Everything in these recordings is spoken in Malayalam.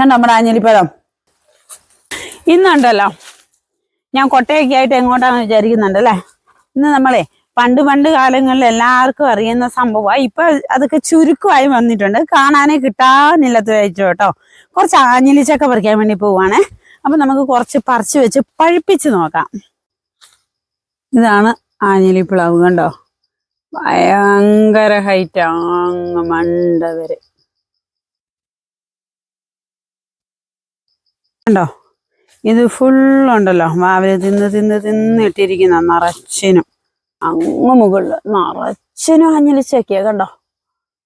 കണ്ടോ നമ്മുടെ ആഞ്ഞിലിപ്പഴം ഇന്നുണ്ടല്ലോ. ഞാൻ കൊട്ടയൊക്കെ ആയിട്ട് എങ്ങോട്ടാന്ന് വിചാരിക്കുന്നുണ്ടല്ലേ? ഇന്ന് നമ്മളെ പണ്ട് പണ്ട് കാലങ്ങളിൽ എല്ലാവർക്കും അറിയുന്ന സംഭവമാണ് ഇപ്പൊ അതൊക്കെ ചുരുക്കമായി വന്നിട്ടുണ്ട്. കാണാനേ കിട്ടാനില്ലാത്ത വെച്ചു കേട്ടോ. കുറച്ച് ആഞ്ഞിലിച്ചൊക്കെ പറിക്കാൻ വേണ്ടി പോവാണ്. അപ്പൊ നമുക്ക് കുറച്ച് പറിച്ചു വെച്ച് പഴുപ്പിച്ച് നോക്കാം. ഇതാണ് ആഞ്ഞിലി പ്ലാവ് കണ്ടോ? ഭയങ്കര ഹൈറ്റ് അങ്ങ് മണ്ട വരെ. കണ്ടോ? ഇത് ഫുള്ളുണ്ടല്ലോ മാവിലെ തിന്ന് തിന്ന് തിന്ന് ഇട്ടിരിക്കുന്ന നിറച്ചിനും. അങ്ങ് മുകളിൽ നിറച്ചിനും അഞ്ഞലിച്ചൊക്കെയാ കണ്ടോ?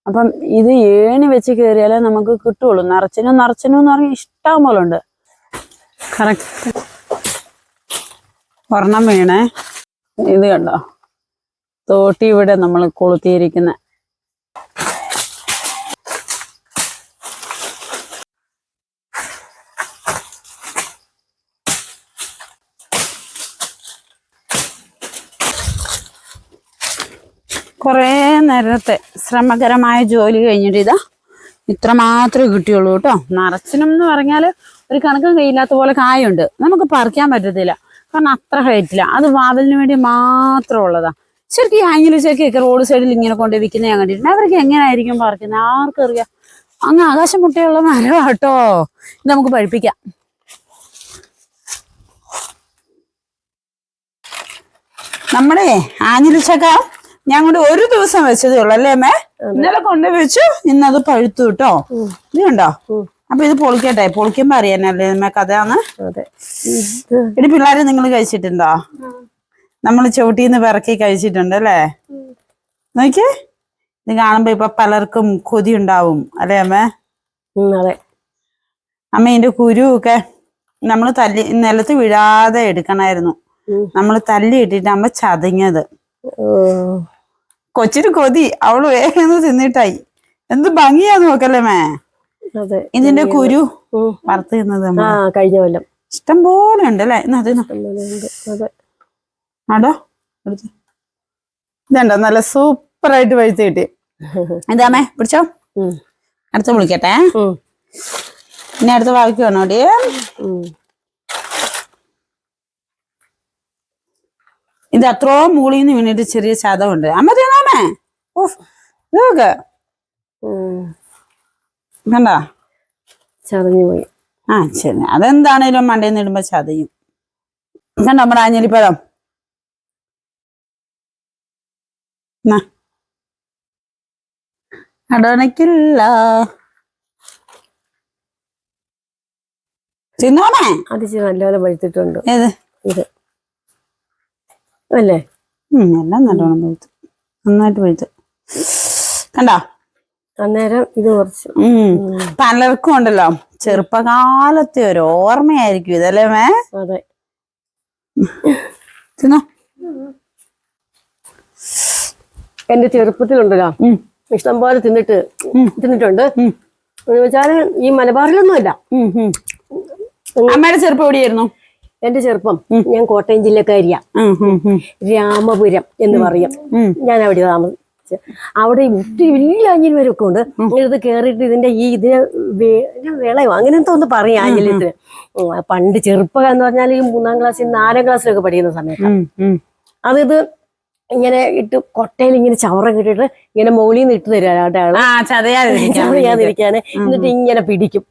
അപ്പം ഇത് ഏണി വെച്ച് കയറിയാലേ നമുക്ക് കിട്ടുള്ളൂ. നിറച്ചിനും നിറച്ചിനും എന്ന് പറഞ്ഞാൽ ഇഷ്ടം പോലെ ഉണ്ട്. കറക്റ്റ് ഒരെണ്ണം വീണേ. ഇത് കണ്ടോ? തോട്ടി ഇവിടെ നമ്മൾ കൊളുത്തിയിരിക്കുന്ന. കുറേ നേരത്തെ ശ്രമകരമായ ജോലി കഴിഞ്ഞിട്ട് ഇതാ ഇത്ര മാത്രമേ കിട്ടിയുള്ളൂ കേട്ടോ. നിറച്ചിനും എന്ന് പറഞ്ഞാൽ ഒരു കണക്ക് കഴിയില്ലാത്ത പോലെ കായുണ്ട്. നമുക്ക് പറിക്കാൻ പറ്റത്തില്ല. കാരണം അത്ര ഹൈറ്റില്ല അത് വാവലിന് വേണ്ടി മാത്രം ഉള്ളതാ. ശരിക്കും ഈ ശരിക്കും ഒക്കെ റോഡ് സൈഡിൽ ഇങ്ങനെ കൊണ്ട് വിൽക്കുന്നത് ഞാൻ കണ്ടിട്ടുണ്ട്. അവർക്ക് എങ്ങനെയായിരിക്കും പറിക്കുന്നത് ആർക്കറിയാം. അങ്ങ് ആകാശം മുട്ടയുള്ള മരം കേട്ടോ. ഇത് നമുക്ക് പഴിപ്പിക്കാം. നമ്മുടെ ആഞ്ഞിലിച്ചക്ക ഞാൻ കൊണ്ട് ഒരു ദിവസം വെച്ചതേ ഉള്ളു അല്ലേ അമ്മേ? ഇന്നലെ കൊണ്ട് വെച്ചു ഇന്നത് പഴുത്തു കേട്ടോ. ഇത് കണ്ടോ അപ്പൊ ഇത് പൊളിക്കട്ടെ പൊളിക്കുമ്പോ അറിയാനല്ലേ അമ്മ കഥയാണ് ഇനി പിള്ളേരെ നിങ്ങൾ കഴിച്ചിട്ടുണ്ടോ? നമ്മൾ ചവിട്ടിന്ന് പിറക്കി കഴിച്ചിട്ടുണ്ട് അല്ലേ? നോക്കിയേ ഇത് കാണുമ്പോ ഇപ്പൊ പലർക്കും കൊതി ഉണ്ടാവും അല്ലേ അമ്മേ? അതെ. അമ്മ ഇതിന്റെ കുരുവൊക്കെ നമ്മൾ തല്ലി നിലത്ത് വീഴാതെ എടുക്കണമായിരുന്നു നമ്മൾ നമ്മൾ തല്ലി ഇട്ടിട്ട് അമ്മ ചതഞ്ഞത്. കൊച്ചിന് കൊതി അവൾ വേഗം തിന്നിട്ടായി. എന്ത് ഭംഗിയാ നോക്കല്ലേ മേ? ഇതിന്റെ കുരു. വറുത്ത് തിന്നത് കഴിഞ്ഞ കൊല്ലം. ഇഷ്ടം പോലെ ഉണ്ട് അല്ലേ? ആടോ. ഇതുണ്ടോ? നല്ല സൂപ്പർ ആയിട്ട് വഴുത്തി കിട്ടി. ഇതാമേ പിടിച്ചോ. അടുത്ത വിളിക്കട്ടെ. ഇനി അടുത്ത വാവിക്ക് വേണോടി ഉം. ഇത് അത്രോ മുകളിൽ നിന്ന് വീണിട്ട് ചെറിയ ചതവുണ്ട് അമ്മ തിന്നാമേ ഓഫ് ഇതൊക്കെ. കണ്ടോ? ചതഞ്ഞു പോയി ആ ശരി. അതെന്താണേലും മണ്ടയിൽ നിന്ന് ഇടുമ്പോ ചതയും. കണ്ടോ നമ്മുടെ ആഞ്ഞലിപ്പഴം. അടണക്കില്ല. തിന്നോണേ അത് നല്ലപോലെ പഴുത്തിട്ടുണ്ട് ഏത്? ഇത്. അല്ലേ? ഉം, എല്ലാം നല്ലോണം പഴുത്തു നന്നായിട്ട് പഴുത്തു കണ്ടോ? അന്നേരം ഇത് കുറച്ച്. ഉം. പലർക്കും ഉണ്ടല്ലോ. ചെറുപ്പകാലത്തെ ഒരു ഓർമ്മയായിരിക്കും ഇതല്ലേ മേ? അതെ. തിന്നോ? എന്റെ ചെറുപ്പത്തിലുണ്ടല്ലോ. ഇഷ്ടംപോലെ ഇഷ്ടം പോലെ തിന്നിട്ട് തിന്നിട്ടുണ്ട് എന്ന് വെച്ചാൽ ഈ മലബാറിലൊന്നുമല്ല. ഉം, ഉം. അമ്മയുടെ ചെറുപ്പം എവിടെയായിരുന്നു? എന്റെ ചെറുപ്പം ഞാൻ കോട്ടയം ജില്ലക്കാരിയാ. രാമപുരം എന്ന് പറയും. ഞാൻ അവിടെ താമസിച്ചു അവിടെ ഒത്തിരി വലിയ ആഞ്ഞിലിമരമൊക്കെ ഉണ്ട്. ഇത് കേറിയിട്ട് ഇതിന്റെ ഈ ഇതിന് വിളയോ? അങ്ങനെ എന്തോ ഒന്ന് പറയും ആഞ്ഞിലത്തിന്. പണ്ട് ചെറുപ്പം എന്ന് പറഞ്ഞാൽ ഈ മൂന്നാം ക്ലാസ്സിൽ നാലാം ക്ലാസ്സിലൊക്കെ പഠിക്കുന്ന സമയത്ത്. ഉം, ഉം. അത് ഇത് ഇങ്ങനെ ഇട്ട് കൊട്ടയിൽ ഇങ്ങനെ ചവറ കിട്ടിട്ട് ഇങ്ങനെ മുകളിൽ നിന്ന് ഇട്ട് തരാം ആ ചതയാതിരിക്കാൻ. ചതയാതിരിക്കാന് എന്നിട്ട് ഇങ്ങനെ പിടിക്കും.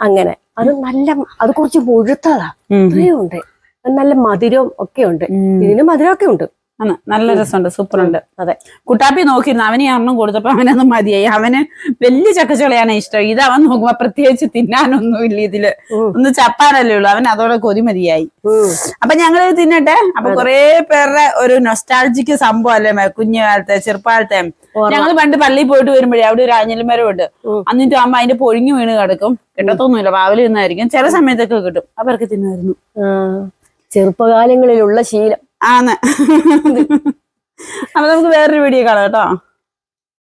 അങ്ങനെ. അത് നല്ല അത് കുറച്ച് മുഴുത്തതാ. അത്രയും ഉണ്ട് നല്ല മധുരവും ഒക്കെ ഉണ്ട്. ഇതിന് മധുരമൊക്കെ ഉണ്ട് ആണ്. നല്ല രസമുണ്ട്. സൂപ്പർ ഉണ്ട് അതെ. കുട്ടാപ്പി നോക്കിയിരുന്നു. അവന് ഒരെണ്ണം കൊടുത്തപ്പോ അവനൊന്നും മതിയായി. അവന് വലിയ ചക്കച്ചുളയാണ് ഇഷ്ടം. ഇത് അവൻ നോക്കുമ്പോ പ്രത്യേകിച്ച് തിന്നാനൊന്നും ഇല്ല ഇതിൽ ഒന്ന് ചപ്പാനല്ലേ ഉള്ളൂ. അവൻ അതോടെ കൊതി മതിയായി. അപ്പൊ ഞങ്ങൾ തിന്നട്ടെ. അപ്പൊ കൊറേ പേരുടെ ഒരു നൊസ്റ്റാൾജിക്ക് സംഭവം അല്ലേ? കുഞ്ഞുകാലത്തെ ചെറുപ്പകാലത്തെ. ഞങ്ങൾ പണ്ട് പള്ളിയിൽ പോയിട്ട് വരുമ്പോഴേ അവിടെ ഒരു ആഞ്ഞലിമരം മരം ഉണ്ട് അന്നിട്ട് എന്നിട്ട് അമ്മ അതിന്റെ പൊഴിഞ്ഞു വീണ് കിടക്കും. കിട്ടത്തൊന്നുമില്ല. പാവൽ തിന്നായിരിക്കും ചില സമയത്തൊക്കെ കിട്ടും. അവർക്ക് തിന്നായിരുന്നു. ചെറുപ്പകാലങ്ങളിലുള്ള ശീലം. ആന്ന്. അപ്പൊ നമുക്ക് വേറൊരു വീഡിയോ കാണാം കേട്ടോ.